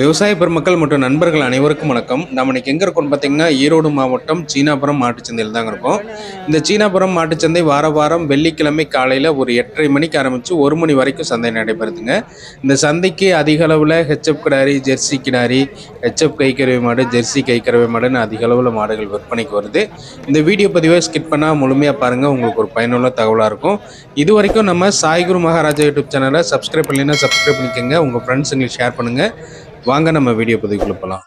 விவசாய பெருமக்கள் மற்றும் நண்பர்கள் அனைவருக்கும் வணக்கம். நம்ம இன்னைக்கு எங்கே இருக்கோம்னு பார்த்தீங்கன்னா ஈரோடு மாவட்டம் சீனாபுரம் மாட்டுச்சந்தையில் தாங்க இருக்கோம். இந்த சீனாபுரம் மாட்டுச்சந்தை வார வாரம் வெள்ளிக்கிழமை காலையில் ஒரு எட்டரை மணிக்கு ஆரம்பித்து ஒரு மணி வரைக்கும் சந்தை நடைபெறுதுங்க. இந்த சந்தைக்கு அதிக அளவில் ஹெச்எப் கிடாரி ஜெர்சி கிடாரி ஹெச்எப் கைக்கறவை மாடு ஜெர்சி கைக்கறவை மாடுன்னு அதிக அளவில் மாடுகள் விற்பனைக்கு வருது. இந்த வீடியோ பதிவை ஸ்கிப் பண்ணால் முழுமையாக பாருங்கள் உங்களுக்கு ஒரு பயனுள்ள தகவலாக இருக்கும். இது வரைக்கும் நம்ம சாய்குரு மகாராஜா யூடியூப் சேனலை சப்ஸ்கிரைப் பண்ணலைன்னா சப்ஸ்கிரைப் பண்ணிக்கோங்க. உங்கள் ஃப்ரெண்ட்ஸுங்களுக்கு ஷேர் பண்ணுங்கள் வாங்க நம்ம வீடியோ பதிவுக்குள்ள போகலாம்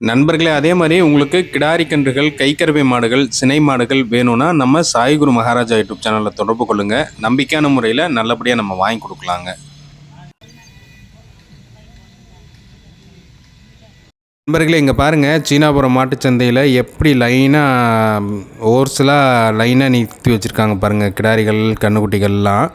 நண்பர்களே அதே மாதிரி உங்களுக்கு கிடாரி கன்றுகள் கைக்கருவை மாடுகள் சினை மாடுகள் வேணும்னா நம்ம சாய்குரு மகாராஜா யூடியூப் சேனலில் தொடர்பு கொள்ளுங்க. நம்பிக்கையான முறையில் நல்லபடியாக நம்ம வாங்கி கொடுக்கலாங்க. நண்பர்களே இங்கே பாருங்கள் சீனாபுரம் மாட்டுச்சந்தையில் எப்படி லைனாக ஓர்ஸ்லாம் லைனாக நிறுத்தி வச்சுருக்காங்க பாருங்கள் கிடாரிகள் கன்றுக்குட்டிகள்லாம்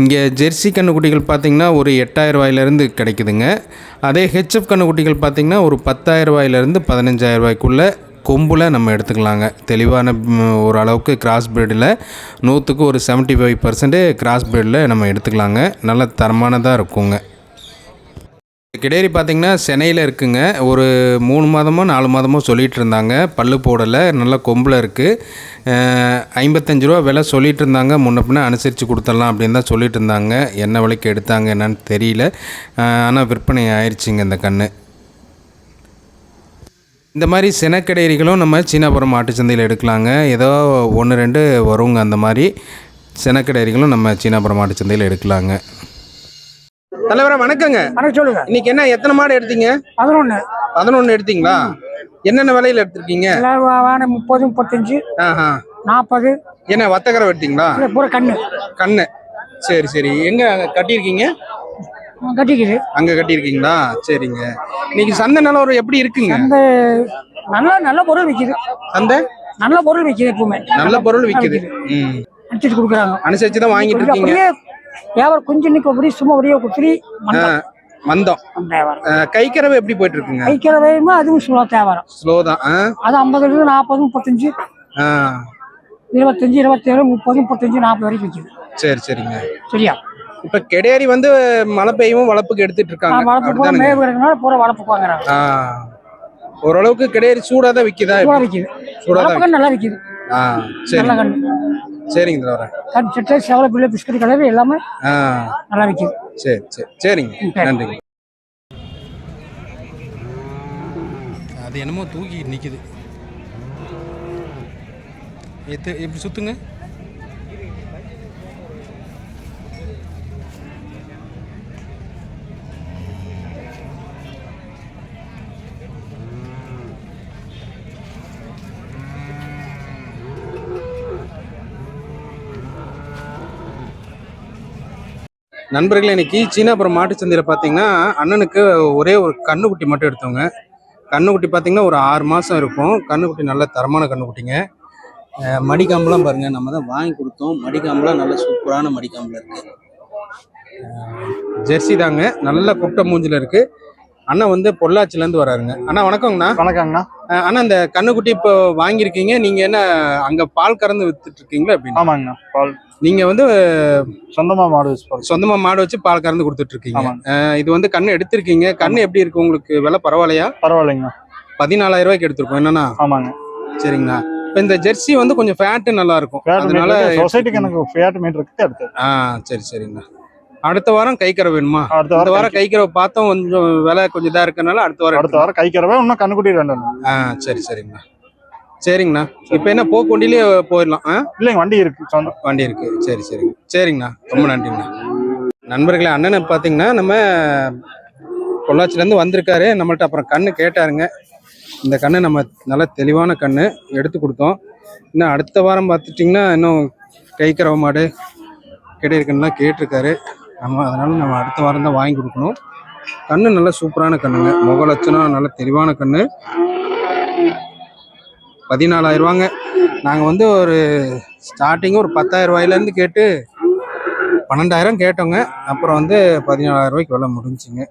இங்கே ஜெர்சி கன்றுக்குட்டிகள் பார்த்திங்கன்னா ஒரு எட்டாயிரம் ரூபாயிலேருந்து கிடைக்குதுங்க. அதே ஹெச்எஃப் கன்றுக்குட்டிகள் பார்த்திங்கன்னா ஒரு பத்தாயிரம் ரூபாயிலேருந்து பதினஞ்சாயிரம் ரூபாய்க்குள்ளே கொம்பில் நம்ம எடுத்துக்கலாங்க. தெளிவான ஓரளவுக்கு ஒரு அளவுக்கு கிராஸ் பிரீடில் நூற்றுக்கு ஒரு 75% ஃபைவ் பர்சன்ட்டு கிராஸ் பிரீடில் நம்ம எடுத்துக்கலாங்க. நல்ல தரமானதாக இருக்குங்க. கிடேரி பார்த்திங்கன்னா சென்னையில் இருக்குங்க. ஒரு மூணு மாதமோ நாலு மாதமோ சொல்லிகிட்டு இருந்தாங்க. பல்லு போடலை நல்ல கொம்பில் இருக்குது ஐம்பத்தஞ்சு ரூபா விலை சொல்லிகிட்டு இருந்தாங்க. முன்ன பின்ன அனுசரித்து கொடுத்துடலாம் அப்படின்னு தான் சொல்லிகிட்டு இருந்தாங்க. என்ன விலைக்கு எடுத்தாங்க என்னன்னு தெரியல. ஆனால் விற்பனை ஆயிடுச்சிங்க இந்த கன்று இந்த மாதிரி சினக்கடேரிகளும் நம்ம சீனாபுரம் மாட்டுச்சந்தையில் எடுக்கலாங்க. ஏதோ ஒன்று ரெண்டு வருங்க அந்த மாதிரி. சினக்கடேரிகளும் நம்ம சீனாபுரம் மாட்டுச்சந்தையில் எடுக்கலாங்க. தலைவரா வணக்கங்க. வணக்கம் சொல்லுங்க. இன்னைக்கு என்ன எத்தனை மாடு எடுத்தீங்க? பதினொன்று பதினொன்று எடுத்தீங்களா? என்னென்ன விலையில எடுத்திருக்கீங்க? முப்பது முப்பத்தஞ்சு ஆஹா. நாற்பது என்ன வத்தக்கரை எடுத்தீங்களா பூரா கண்ணு. கண்ணு. சரி சரி. எங்க கட்டியிருக்கீங்க? கட்டிக்குது. அங்க கட்டியிருக்கீங்களா? சரிங்க. இன்னைக்கு சந்தை நிலவரம் எப்படி இருக்குங்க? அந்த நல்ல நல்ல பொருள் விற்கிது சந்தை? நல்ல பொருள் விற்கிது எப்பவுமே. நல்ல பொருள் ம். அடிச்சிட்டு கொடுக்குறாங்க. அனுசரிச்சு தான் வாங்கிட்டு இருக்கீங்க. வியாபாரம் குஞ்சு நிற்க அப்படி சும்மா அப்படியே குத்துரி மந்தம். கைக்கறவை எப்படி போயிட்டு இருக்குங்க கைக்கிற வேகமா அதுவும் சும்மா வியாபாரம். ஸ்லோ தான்? அது ஐம்பதுலேருந்து நாற்பது முப்பத்தஞ்சு இருபத்தஞ்சு இருபத்தேழு முப்பது முப்பத்தஞ்சு நாற்பது வரைக்கும் விற்கிது சரி சரிங்க. சரியா? இப்ப கெடேரி வந்து மழை பெய்யவும் வளர்ப்புக்கு எடுத்துட்டு இருக்காங்க. வளர்ப்பு அப்படிதானுங்க? மேவு பூரா வளர்ப்பு வாங்குறாங்க ஓரளவுக்கு கெடேரி சூடா தான் விக்குதா சூடா வளர்ப்பு கண்ணு நல்லா விற்கிது ஆ சரி. சரிங்க தலைவரேன் கண் சட்டை செவலை பிள்ளை பிஸ்கட் கலர் எல்லாமே ஆ. நல்லா விற்கிது. சரி சரி சரிங்க. சரி. நன்றிங்க. அது என்னமோ தூக்கி நிற்குது எத்து எப்படி சுத்துங்க? நண்பர்களே இன்னைக்கு சீனாபுரம் மாட்டுச்சந்தையில் பார்த்தீங்கன்னா அண்ணனுக்கு ஒரே ஒரு கண்ணுக்குட்டி மட்டும் எடுத்தவங்க. கண்ணுக்குட்டி பார்த்தீங்கன்னா ஒரு ஆறு மாதம் இருக்கும். கண்ணுக்குட்டி நல்ல தரமான கண்ணுக்குட்டிங்க. மடிக்காம்பெலாம் பாருங்கள் நம்ம தான் வாங்கி கொடுத்தோம். மடிக்காம்பெலாம் நல்ல சூப்பரான மடிக்காம்பில் இருக்குது ஜெர்சி தாங்க நல்ல குட்டை மூஞ்சில் இருக்குது அண்ணன் வந்து பொள்ளாச்சிலேருந்து வராருங்க. அண்ணா வணக்கங்கண்ணா. வணக்கங்கண்ணா. அண்ணா இந்த கண்ணுக்குட்டி இப்போ வாங்கியிருக்கீங்க. நீங்கள் என்ன அங்கே பால் கறந்து வித்துட்டு இருக்கீங்களா அப்படின்னு ஆமாங்கண்ணா பால். நீங்கள் வந்து சொந்தமா மாடு வச்சு பால். சொந்தமா மாடு வச்சு பால் கறந்து கொடுத்துட்டு இருக்கீங்க இது வந்து கண்ணு எடுத்திருக்கீங்க. கண்ணு எப்படி இருக்கு உங்களுக்கு? விலை பரவாயில்லையா? பரவாயில்லைங்கண்ணா. பதினாலாயிரம் ரூபாய்க்கு எடுத்திருக்கோம். என்னன்னா ஆமாங்க. சரிங்களா இப்போ இந்த ஜெர்சி வந்து கொஞ்சம் ஃபேட்டு நல்லா இருக்கும். அதனால மீட்டர் சொசைட்டிக்கு எனக்கு ஃபேட் மீட்டர் இருக்கு அடுத்து ஆ சரி சரிங்கண்ணா. அடுத்த வாரம் கைக்கரை வேணுமா? அடுத்த வாரம் வாரம் கைக்கரை பார்த்தோம் கொஞ்சம் விலை கொஞ்சம் இதா இருக்கறனால அடுத்த வாரம் அடுத்த வாரம் கைக்கிறவே இன்னும் கண்ணுக்குட்டி ரெண்டு. ஆ சரி சரிங்கண்ணா. சரிங்கண்ணா. இப்போ என்ன போக்கு வண்டியிலே போயிடலாம் ஆ? இல்லைங்க வண்டி இருக்கு வண்டி இருக்கு. சரி சரிங்க சரிங்கண்ணா. ரொம்ப நன்றிங்கண்ணா. நண்பர்களே அண்ணனை பார்த்தீங்கன்னா நம்ம பொள்ளாச்சிலேருந்து வந்திருக்காரு. நம்மள்ட்ட அப்புறம் கண்ணு கேட்டாருங்க. இந்த கண்ணு நம்ம நல்ல தெளிவான கண்ணு எடுத்து கொடுத்தோம். இன்னும் அடுத்த வாரம் பார்த்துட்டிங்கன்னா இன்னும் கைக்கரவ மாடு கிடையிருக்குன்னா கேட்டிருக்காரு. நம்ம அதனால நம்ம அடுத்த வாரம் தான் வாங்கி கொடுக்கணும். கண்ணு நல்ல சூப்பரான கண்ணுங்க. முக லட்சணம் நல்ல தெளிவான கண்ணு. பதினாலாயிரம் ரூபாங்க. நாங்கள் வந்து ஒரு ஸ்டார்டிங் ஒரு பத்தாயிரம் ரூபாயிலேருந்து கேட்டு பன்னெண்டாயிரம் கேட்டோங்க. அப்புறம் வந்து பதினாலாயிரம் ரூபாய்க்கு விலை முடிஞ்சுங்க.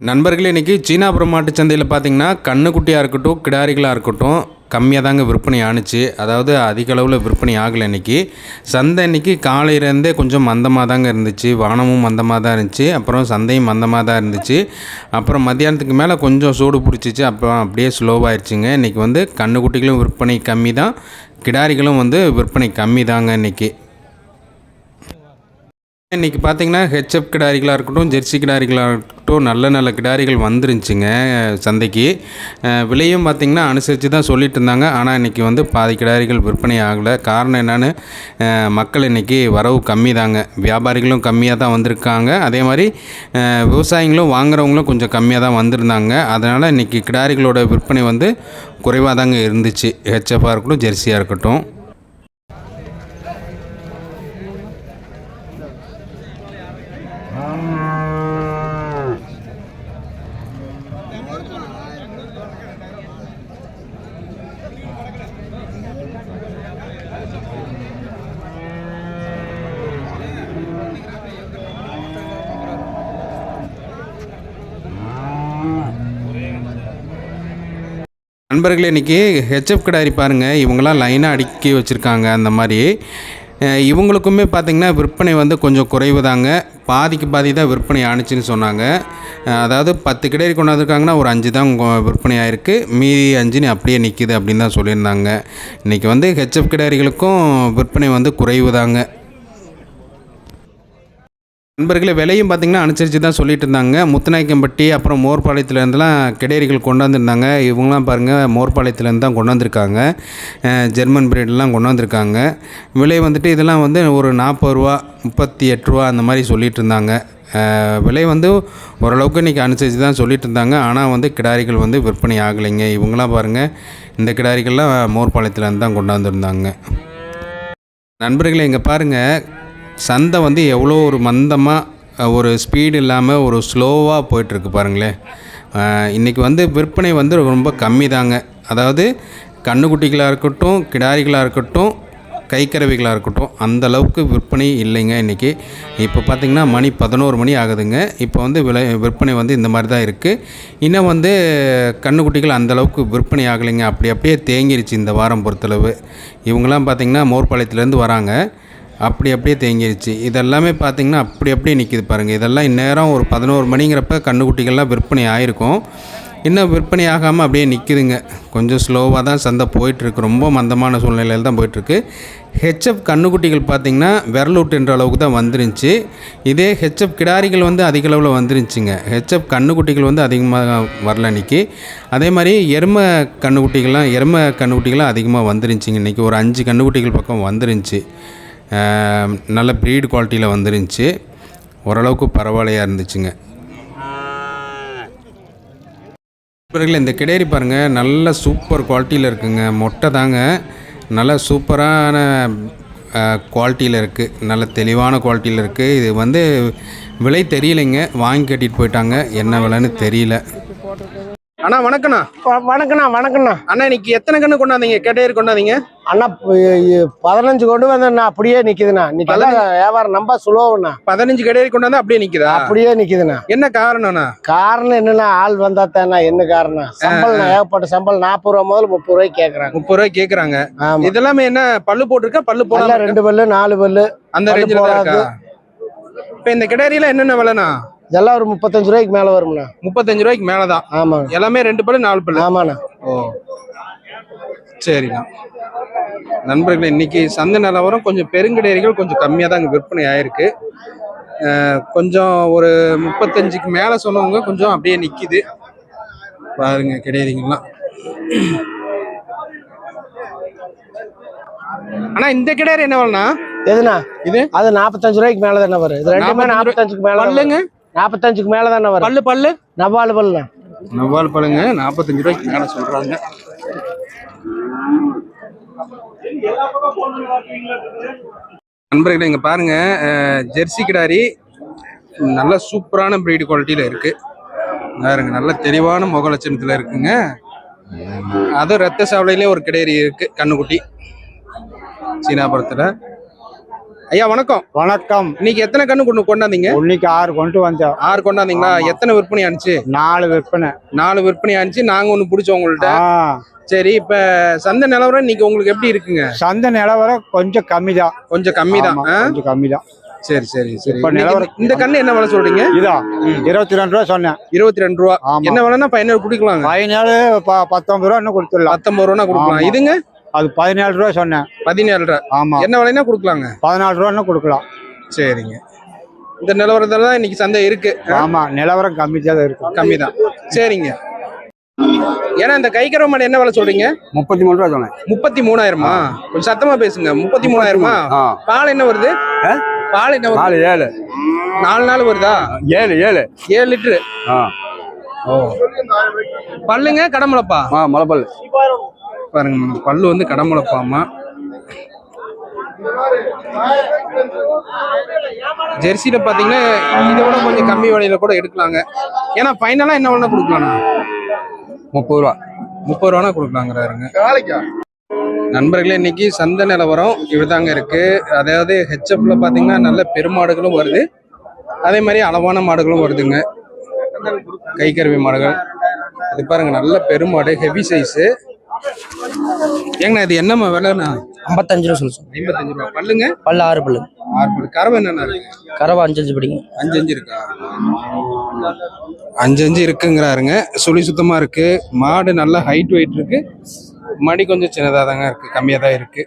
நண்பர்களே இன்னைக்கு சீனாபுரம் மாட்டுச் சந்தையில் பார்த்தீங்கன்னா கண்ணுக்குட்டியாக இருக்கட்டும் கிடாரிகளாக இருக்கட்டும் கம்மியாக தாங்க விற்பனை ஆணுச்சு. அதாவது அதிக அளவில் விற்பனை ஆகலை இன்னைக்கு. சந்தை இன்றைக்கி காலையிலேருந்தே கொஞ்சம் மந்தமாக தாங்க இருந்துச்சு. வானமும் மந்தமாக தான் இருந்துச்சு. அப்புறம் சந்தையும் மந்தமாக தான் இருந்துச்சு. அப்புறம் மத்தியானத்துக்கு மேலே கொஞ்சம் சூடு பிடிச்சிச்சு. அப்புறம் அப்படியே ஸ்லோவாகிடுச்சுங்க இன்றைக்கி வந்து கண்ணுக்குட்டிகளும் விற்பனை கம்மி தான் கிடாரிகளும் வந்து விற்பனை கம்மி தாங்க இன்றைக்கி இன்றைக்கி பார்த்தீங்கன்னா ஹெச்எப் கிடாரிகளாக இருக்கட்டும் ஜெர்சி கிடாரிகளாக இருக்கட்டும் நல்ல நல்ல கிடாரிகள் வந்துருந்துச்சுங்க சந்தைக்கு. விலையும் பார்த்திங்கன்னா அனுசரித்து தான் சொல்லிட்டு இருந்தாங்க. ஆனால் இன்றைக்கி வந்து பாதி கிடாரிகள் விற்பனை ஆகலை. காரணம் என்னென்னு மக்கள் இன்றைக்கி வரவு கம்மி தாங்க வியாபாரிகளும் கம்மியாக தான் வந்திருக்காங்க. அதே மாதிரி விவசாயிங்களும் விவசாயிகளும் வாங்குறவங்களும் கொஞ்சம் கம்மியாக தான் வந்திருந்தாங்க. அதனால் இன்றைக்கி கிடாரிகளோட விற்பனை வந்து குறைவாக தாங்க இருந்துச்சு. ஹெச்எஃபாக இருக்கட்டும் ஜெர்சியாக இருக்கட்டும். நண்பர்களே இன்றைக்கி ஹெச்எஃப் கிடாரி பாருங்கள் இவங்களாம் லைனாக அடுக்கி வச்சுருக்காங்க அந்த மாதிரி. இவங்களுக்குமே பார்த்திங்கன்னா விற்பனை வந்து கொஞ்சம் குறைவு தாங்க. பாதிக்கு பாதி தான் விற்பனை ஆணுச்சுன்னு சொன்னாங்க. அதாவது பத்து கிடாரி கொண்டாந்துருக்காங்கன்னா ஒரு அஞ்சு தான் விற்பனை ஆயிருக்கு. மீதி அஞ்சுன்னு அப்படியே நிற்கிது அப்படின்னு தான் சொல்லியிருந்தாங்க. இன்றைக்கி வந்து ஹெச்எஃப் கிடாரிகளுக்கும் விற்பனை வந்து குறைவு தாங்க. நண்பர்களே விலையும் பார்த்திங்கன்னா அனுசரித்து தான் சொல்லிட்டு இருந்தாங்க முத்துநாயக்கம்பட்டி அப்புறம் மோர்பாளையத்துலேருந்துலாம் கிடேரிகள் கொண்டாந்துருந்தாங்க. இவங்களாம் பாருங்கள் மோர்பாளையத்துலேருந்து தான் கொண்டாந்துருக்காங்க. ஜெர்மன் பிரீடெலாம் கொண்டாந்துருக்காங்க. விலை வந்துட்டு இதெல்லாம் வந்து ஒரு நாற்பது ரூபா முப்பத்தி எட்டு ரூபா அந்த மாதிரி சொல்லிட்டு இருந்தாங்க விலை வந்து ஓரளவுக்கு இன்றைக்கி அனுசரித்து தான் சொல்லிட்டு இருந்தாங்க ஆனால் வந்து கிடாரிகள் வந்து விற்பனை ஆகலைங்க. இவங்களாம் பாருங்கள் இந்த கிடாரிகள்லாம் மோர்பாளையத்துலேருந்து தான் கொண்டாந்துருந்தாங்க. நண்பர்களே இங்கே பாருங்கள் சந்தை வந்து எவ்வளோ ஒரு மந்தமாக ஒரு ஸ்பீடு இல்லாமல் ஒரு ஸ்லோவாக போயிட்டுருக்கு பாருங்களேன் இன்றைக்கி வந்து விற்பனை வந்து ரொம்ப கம்மி தாங்க அதாவது கண்ணுக்குட்டிகளாக இருக்கட்டும் கிடாரிகளாக இருக்கட்டும் கைக்கறவைகளாக இருக்கட்டும் அந்த அளவுக்கு விற்பனை இல்லைங்க இன்றைக்கி இப்போ பார்த்திங்கன்னா மணி பதினோரு மணி ஆகுதுங்க. இப்போ வந்து விலை விற்பனை வந்து இந்த மாதிரி தான் இருக்குது இன்னும் வந்து கண்ணுக்குட்டிகள் அந்தளவுக்கு விற்பனை ஆகலைங்க. அப்படி அப்படியே தேங்கிருச்சு இந்த வாரம் பொறுத்தளவு. இவங்கெல்லாம் பார்த்திங்கன்னா மோர்பாளையத்துலேருந்து வராங்க. அப்படி அப்படியே தேங்கிருச்சு. இதெல்லாமே பார்த்திங்கன்னா அப்படி அப்படியே நிற்கிது பாருங்கள் இதெல்லாம் இந்நேரம் ஒரு பதினோரு மணிங்கிறப்ப கண்ணுக்குட்டிகள்லாம் விற்பனை ஆகிருக்கும் இன்னும் விற்பனை ஆகாமல் அப்படியே நிற்கிதுங்க கொஞ்சம் ஸ்லோவாக தான் சந்தை போயிட்டுருக்கு. ரொம்ப மந்தமான சூழ்நிலையில் தான் போயிட்டுருக்கு. ஹெச்எப் கண்ணுக்குட்டிகள் பார்த்திங்கன்னா விரலூட்டுன்ற அளவுக்கு தான் வந்துருந்துச்சு. இதே ஹெச்எப் கிடாரிகள் வந்து அதிக அளவில் வந்துருந்துச்சுங்க. ஹெச்எஃப் கண்ணுக்குட்டிகள் வந்து அதிகமாக வரல இன்னைக்கு அதே மாதிரி எருமை கண்ணுக்குட்டிகள்லாம் எருமை கண்ணுக்குட்டிகள்லாம் அதிகமாக வந்துருந்துச்சிங்க. இன்றைக்கி ஒரு அஞ்சு கண்ணுக்குட்டிகள் பக்கம் வந்துருந்துச்சு. நல்ல ப்ரீடு குவாலிட்டியில் வந்துருந்துச்சு. ஓரளவுக்கு பரவாயில்லையாக இருந்துச்சுங்க. நண்பர்களே இந்த கிடேரி பாருங்கள் நல்ல சூப்பர் குவாலிட்டியில் இருக்குங்க. மொட்டை தாங்க. நல்ல சூப்பரான குவாலிட்டியில் இருக்குது நல்ல தெளிவான குவாலிட்டியில் இருக்குது இது வந்து விலை தெரியலைங்க. வாங்கி கட்டிட்டு போயிட்டாங்க. என்ன விலைன்னு தெரியல. அண்ணா வணக்கண்ணா வணக்கண்ணா வணக்கண்ணா அண்ணா இன்னைக்கு எத்தனை கண்ணு கொண்டாந்தீங்க? கேட்டேரி கொண்டாந்தீங்க. அண்ணா பதினஞ்சு கொண்டு வந்தேண்ணா அப்படியே நிக்குதுண்ணா. இன்னைக்கு வியாபாரம் நம்ப சுலோவுண்ணா பதினஞ்சு கடையரி கொண்டாந்து அப்படியே நிக்குதா? அப்படியே நிக்குதுண்ணா. என்ன காரணம்ண்ணா காரணம் என்னன்னா ஆள் வந்தா தானே என்ன காரணம்? சம்பளம் ஏகப்பட்ட சம்பளம் நாற்பது ரூபா முதல்ல முப்பது ரூபாய்க்கு கேக்குறாங்க. முப்பது ரூபாய் கேக்குறாங்க. இதெல்லாமே என்ன பல்லு போட்டிருக்கா? பல்லு எல்லாம் ரெண்டு பல்லு நாலு பல்லு அந்த ரேஞ்சில் தான். இருக்கா? இப்போ இந்த கிடாரியில என்னென்ன விலைண்ணா? இதெல்லாம் ஒரு முப்பத்தஞ்சு ரூபாய்க்கு மேல வரும்ண்ணா. முப்பத்தஞ்சு ரூபாய்க்கு மேலே தான் ஆமாங்க எல்லாமே ரெண்டு பல்லு நாலு பல்லு. ஆமாண்ணா. ஓ. சரிண்ணா. நண்பர்களே இன்னைக்கு சந்தை நிலவரம் கொஞ்சம் பெருங்கிடேரிகள் கொஞ்சம் கம்மியாக தான் இங்கே விற்பனை ஆயிருக்கு. கொஞ்சம் ஒரு முப்பத்தஞ்சுக்கு மேலே சொன்னவங்க கொஞ்சம் அப்படியே நிற்கிது பாருங்க கிடையாதுங்களாம் அண்ணா இந்த கிடாரி என்ன வேலைண்ணா? எதுண்ணா? இது? அது நாற்பத்தஞ்சு ரூபாய்க்கு மேல தானே வரும். இது ரெண்டுமே 45 நாற்பத்தஞ்சுக்கு மேல பல்லுங்க? நாற்பத்தஞ்சுக்கு மேல தானே வரும்? பல்லு பல்லு? நவாலு பல்லுண்ணா. நவ்வால் பழங்க நாற்பத்தஞ்சு ரூபாய்க்கு மேலே சொல்கிறாங்க நண்பர்களே இங்கே பாருங்க ஜெர்சி கிடாரி நல்ல சூப்பரான பிரீடு குவாலிட்டியில் இருக்கு. பாருங்க நல்ல தெளிவான முக லட்சணத்தில் இருக்குங்க. அதுவும் ரத்த சாவலையிலே ஒரு கிடேரி இருக்கு கண்ணுக்குட்டி. சீனாபுரத்தில். ஐயா வணக்கம். வணக்கம். இன்னைக்கு எத்தனை கண்ணு கொண்டு கொண்டாந்தீங்க? இன்னைக்கு ஆறு கொண்டு வந்தோம். ஆறு கொண்டாந்தீங்களா? எத்தனை விற்பனை ஆனிச்சு? நாலு விற்பனை. நாலு விற்பனை ஆனிச்சு. நாங்க ஒண்ணு பிடிச்சோம் உங்கள்ட்ட. சரி இப்ப சந்தை நிலவரம் இன்னைக்கு உங்களுக்கு எப்படி இருக்குங்க? சந்தை நிலவரம் கொஞ்சம் கம்மி தான் கொஞ்சம் கம்மி தான் கொஞ்சம் கம்மி தான் சரி சரி சரி. இப்ப நிலவரம் இந்த கண்ணு என்ன விலை சொல்றீங்க? இதா இருபத்தி ரெண்டு ரூபா சொன்னேன். இருபத்தி ரெண்டு ரூபா என்ன விலைன்னா பதினேழு குடிக்கலாங்க. பதினேழு பத்தொன்பது ரூபா இன்னும் கொடுத்துடலாம். பத்தொன்பது ரூபா கொடுக்கலாம். இதுங்க? அது பதினேழு ரூபா சொன்னேன். பதினேழு ரூபா. ஆமா. என்ன விலைன்னா கொடுக்கலாங்க? பதினாலு ரூபா இன்னும் கொடுக்கலாம். சரிங்க. இந்த நிலவரத்துல தான் இன்னைக்கு சந்தை இருக்கு. ஆமா நிலவரம் கம்மி தான் இருக்கும் கம்மி தான் சரிங்க. ஏன்னா இந்த கைக்கரவ மாடு என்ன விலை சொல்றீங்க? முப்பத்தி மூணு ரூபா சொன்னேன். முப்பத்தி மூணாயிரமா கொஞ்சம் சத்தமா பேசுங்க. முப்பத்தி மூணாயிரமா பால் என்ன வருது? பால் என்ன நாலு ஏழு. நாலு நாள் வருதா? ஏழு ஏழு. ஏழு லிட்டரு. ஓ. பல்லுங்க கடமுளப்பா ஆ முளைப்பல் பாருங்க பல்லு வந்து கடமுளப்பாமா ஜெர்சியில பாத்தீங்கன்னா இதை விட கொஞ்சம் கம்மி விலையில கூட எடுக்கலாங்க. ஏன்னா ஃபைனலா என்ன வேணா கொடுக்கலாம் முப்பது ரூபா. முப்பது ரூபானா கொடுக்கலாங்கிறாருங்க. நண்பர்களே இன்னைக்கு சந்தை நிலவரம் இப்படிதாங்க இருக்கு. அதாவது ஹெச்எப்ல பாத்தீங்கன்னா நல்ல பெருமாடுகளும் வருது. அதே மாதிரி அளவான மாடுகளும் வருதுங்க. கைக்கருவி மாடுகள். இது பாருங்க நல்ல பெருமாடு ஹெவி சைஸு ஏங்கண்ணா இது என்னம்மா விலைண்ணா? ஐம்பத்தஞ்சு ரூபா சொல்லு ஐம்பத்தஞ்சு ரூபா. பல்லுங்க? பல்லு ஆறு பல்லு. ஆறு பல்லு. கறவை என்னண்ணா இருக்கு? கறவை அஞ்சு அஞ்சு படிக்கும். அஞ்சு அஞ்சு இருக்கா? அஞ்சு அஞ்சு இருக்குங்கிறாருங்க. சுழி சுத்தமா இருக்கு. மாடு நல்ல ஹைட் வெயிட் இருக்கு. மடி கொஞ்சம் சின்னதாக தாங்க இருக்கு. கம்மியாக தான் இருக்கு.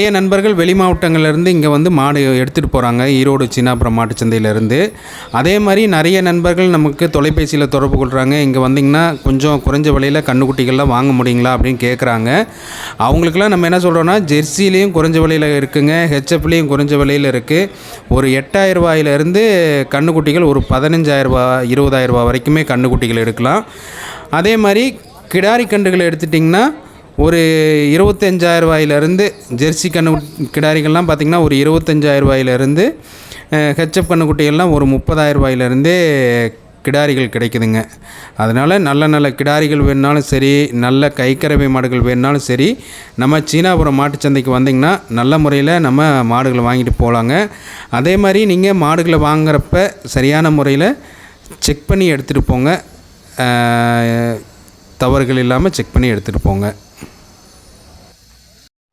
நிறைய நண்பர்கள் வெளி மாவட்டங்கள்லேருந்து இங்கே வந்து மாடு எடுத்துகிட்டு போகிறாங்க ஈரோடு சின்னாபுரம் மாட்டுச்சந்தையிலேருந்து. அதே மாதிரி நிறைய நண்பர்கள் நமக்கு தொலைபேசியில் தொடர்பு கொள்கிறாங்க இங்கே வந்திங்கன்னா கொஞ்சம் குறைஞ்ச விலையில் கண்ணுக்குட்டிகள்லாம் வாங்க முடியுங்களா அப்படின்னு கேட்குறாங்க அவங்களுக்கெல்லாம் நம்ம என்ன சொல்கிறோன்னா ஜெர்சிலையும் குறைஞ்ச விலையில் இருக்குங்க. ஹெச்எஃப்லேயும் குறைஞ்ச விலையில் இருக்குது ஒரு எட்டாயிரம் ரூபாயிலிருந்து கண்ணுக்குட்டிகள் ஒரு பதினஞ்சாயிரம் ரூபா இருபதாயிரம் வரைக்குமே கண்ணுக்குட்டிகள் எடுக்கலாம். அதே மாதிரி கிடாரி கன்றுகளை எடுத்துட்டிங்கன்னா ஒரு இருபத்தஞ்சாயிரம் ரூபாயிலேருந்து ஜெர்சி கண்ணு கிடாரிகள்லாம் பார்த்திங்கன்னா ஒரு இருபத்தஞ்சாயிரம் ரூபாயிலேருந்து ஹெச்எப் கண்ணுக்குட்டிகள்லாம் ஒரு முப்பதாயிரம் ரூபாயிலிருந்தே கிடாரிகள் கிடைக்குதுங்க. அதனால் நல்ல நல்ல கிடாரிகள் வேணுனாலும் சரி நல்ல கைக்கரவை மாடுகள் வேணுனாலும் சரி நம்ம சீனாபுரம் மாட்டுச்சந்தைக்கு வந்திங்கன்னா நல்ல முறையில் நம்ம மாடுகளை வாங்கிட்டு போகலாங்க அதே மாதிரி நீங்கள் மாடுகளை வாங்குறப்ப சரியான முறையில் செக் பண்ணி எடுத்துகிட்டு போங்க. தவறுகள் இல்லாமல் செக் பண்ணி எடுத்துகிட்டு போங்க.